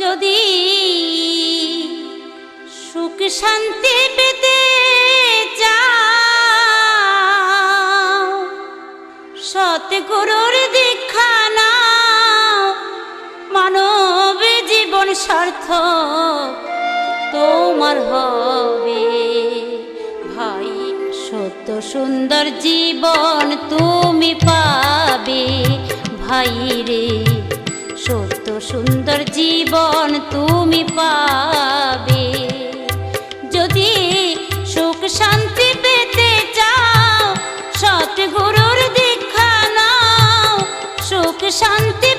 যদি সুখ শান্তি পেতে সত্য গুরুর দীক্ষা নাও, মানব জীবন স্বার্থ তোমার হবে। ভাই, সত্য সুন্দর জীবন তুমি পাবে, ভাই রে। সত্য সুন্দর জীবন তুমি পাবে। যদি সুখ শান্তি পেতে চাও সৎগুরুর দীক্ষা নাও, সুখ শান্তি